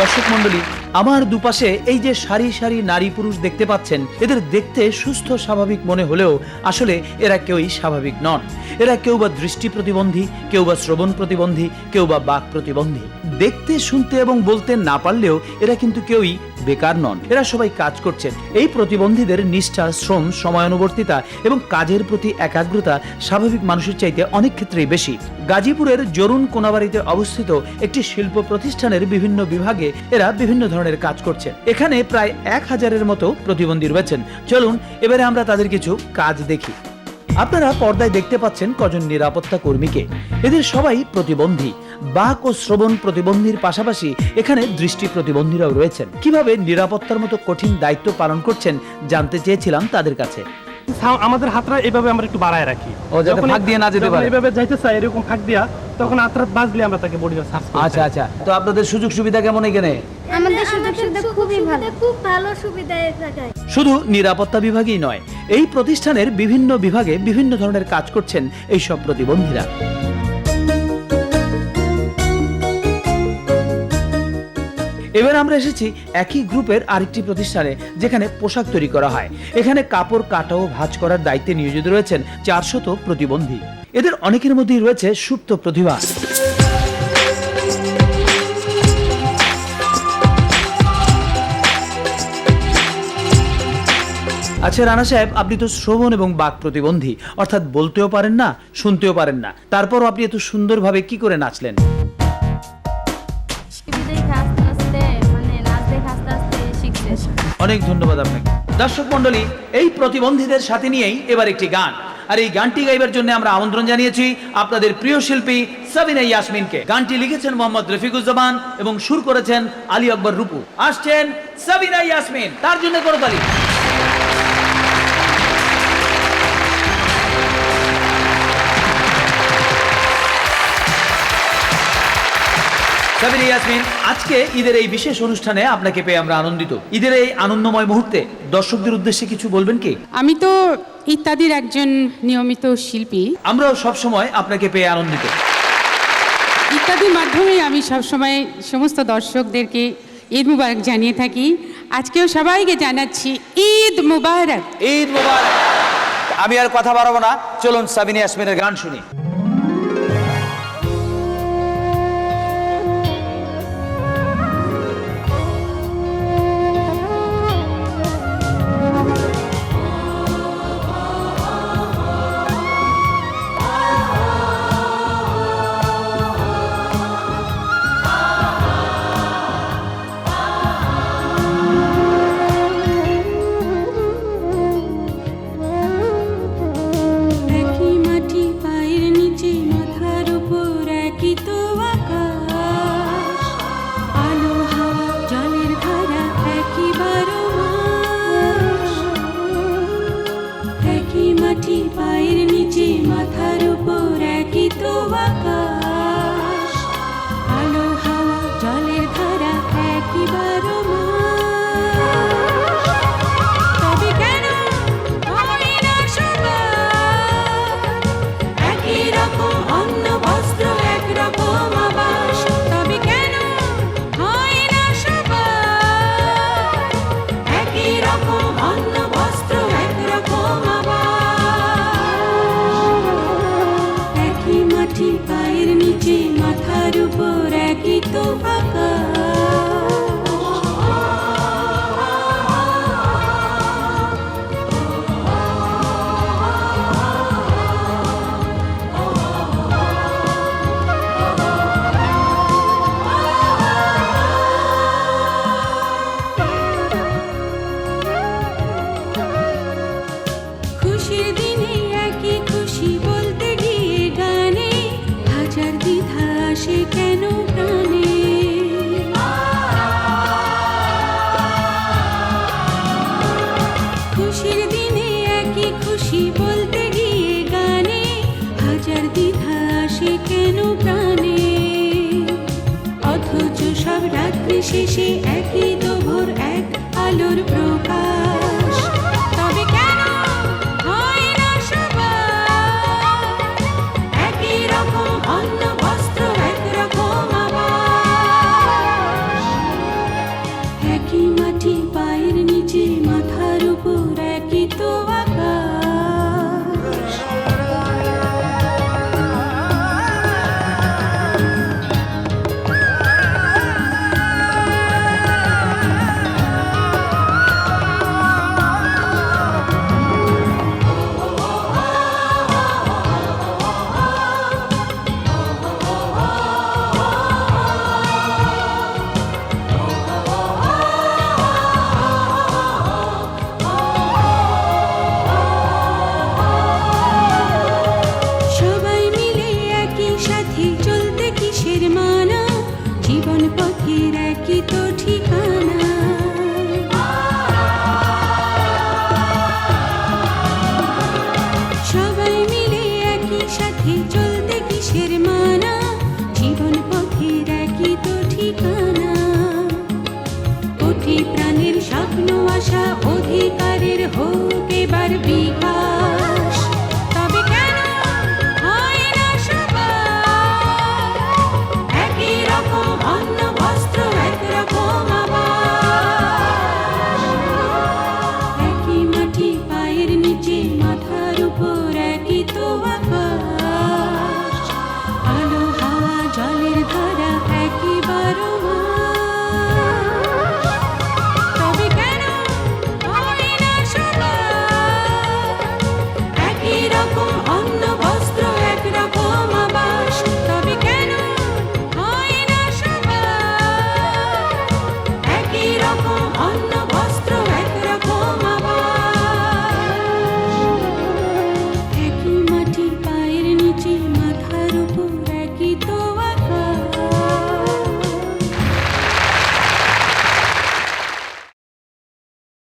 দর্শক মন্ডলী আমার দুপাশে এই যে সারি সারি নারী পুরুষ দেখতে পাচ্ছেন, এদের দেখতে সুস্থ, স্বাভাবিক মনে হলেও আসলে এরা কেউই স্বাভাবিক নন। এরা কেউ বা দৃষ্টি প্রতিবন্ধী, কেউ বা শ্রবণ প্রতিবন্ধী, কেউ বা বাক প্রতিবন্ধী। দেখতে, শুনতে এবং বলতে না পারলেও এরা কিন্তু কেউই বেকার নন। এরা সবাই কাজ করছেন। এই প্রতিবন্ধীদের নিষ্ঠা, শ্রম, সময়ানুবর্তিতা এবং কাজের প্রতি একাগ্রতা স্বাভাবিক মানুষের চাইতে অনেক ক্ষেত্রেই বেশি। গাজীপুরের জরুন কোনাবাড়িতে অবস্থিত একটি শিল্প প্রতিষ্ঠানের বিভিন্ন বিভাগে এরা বিভিন্ন ধরনের কাজ করছে এখানে প্রায় এক হাজারের মতো প্রতিবন্ধী রয়েছেন। চলুন, এবারে আমরা তাদের কিছু কাজ দেখি। আপনারা পর্দায় দেখতে পাচ্ছেন কজন নিরাপত্তা কর্মীকে। এদের সবাই প্রতিবন্ধী। বাক ও শ্রবণ প্রতিবন্ধীর পাশাপাশি এখানে দৃষ্টি প্রতিবন্ধীরাও রয়েছেন। কীভাবে নিরাপত্তার মতো কঠিন দায়িত্ব পালন করছেন জানতে চেয়েছিলাম তাদের কাছে। আমাদের হাতটা এভাবে আমরা একটু বাড়ায় রাখি। ও, যখন- ফাঁক দিয়ে না যেতে পারে। এভাবে যাইতে চাই এরকম ফাঁক দিয়া তখন হাতটা বাজলে আমরা তাকে বডি সার্চ করি আচ্ছা আচ্ছা। তো আপনাদের সুযোগ সুবিধা কেমন এখানে? আমাদের সুযোগ সুবিধা খুবই ভালো। খুব ভালো সুবিধা জায়গায়। শুধু নিরাপত্তা বিভাগেই নয় এই প্রতিষ্ঠানের বিভিন্ন বিভাগে বিভিন্ন ধরনের কাজ করছেন এই সব প্রতিবন্ধীরা। এবার আমরা এসেছি একই গ্রুপের আরেকটি প্রতিষ্ঠানে, যেখানে পোশাক তৈরি করা হয়। এখানে কাপড় কাটা ও ভাঁজ করার দায়িত্বে নিয়োজিত রয়েছেন চারশত প্রতিবন্ধী। এদের অনেকের মধ্যেই রয়েছে সুপ্ত প্রতিভা। আচ্ছা রানা সাহেব, আপনি তো শ্রবণ এবং বাক প্রতিবন্ধী। অর্থাৎ বলতেও পারেন না, শুনতেও পারেন না। তারপরও আপনি এত সুন্দরভাবে কি করে নাচলেন? অনেক ধন্যবাদ আপনাকে। দর্শক মন্ডলী এই প্রতিবন্ধীদের সাথে নিয়েই এবার একটি গান। আর এই গানটি গাইবার জন্য আমরা আমন্ত্রণ জানিয়েছি আপনাদের প্রিয় শিল্পী সাবিনা ইয়াসমিনকে। গানটি লিখেছেন মোহাম্মদ রফিকুজ্জামান এবং সুর করেছেন আলী আকবর রূপু। আসছেন সাবিনা ইয়াসমিন, তার জন্য করতালি। সাবিনা ইয়াসমিন আজকে ঈদের এই বিশেষ অনুষ্ঠানে আপনাকে পেয়ে আমরা আনন্দিত। ঈদের এই আনন্দময় মুহূর্তে দর্শকদের উদ্দেশ্যে কিছু বলবেন কি? আমি তো ইত্যাদির একজন নিয়মিত শিল্পী। আমরাও সব সময় আপনাকে পেয়ে আনন্দিত। ইত্যাদির মাধ্যমে আমি সবসময় সমস্ত দর্শকদেরকে ঈদ মুবারক জানিয়ে থাকি। আজকেও সবাইকে জানাচ্ছি ঈদ মুবারক। ঈদ মোবারক। আমি আর কথা বাড়াবো না। চলুন সাবিনা ইয়াসমিনের গান শুনি। একই তো ঠিকানা? সবাই মিলে একই সাথে চলতে পথের তো ঠিকানা? স্বপ্ন, আশা, অধিকারের হোক এবার বিকাশ। oh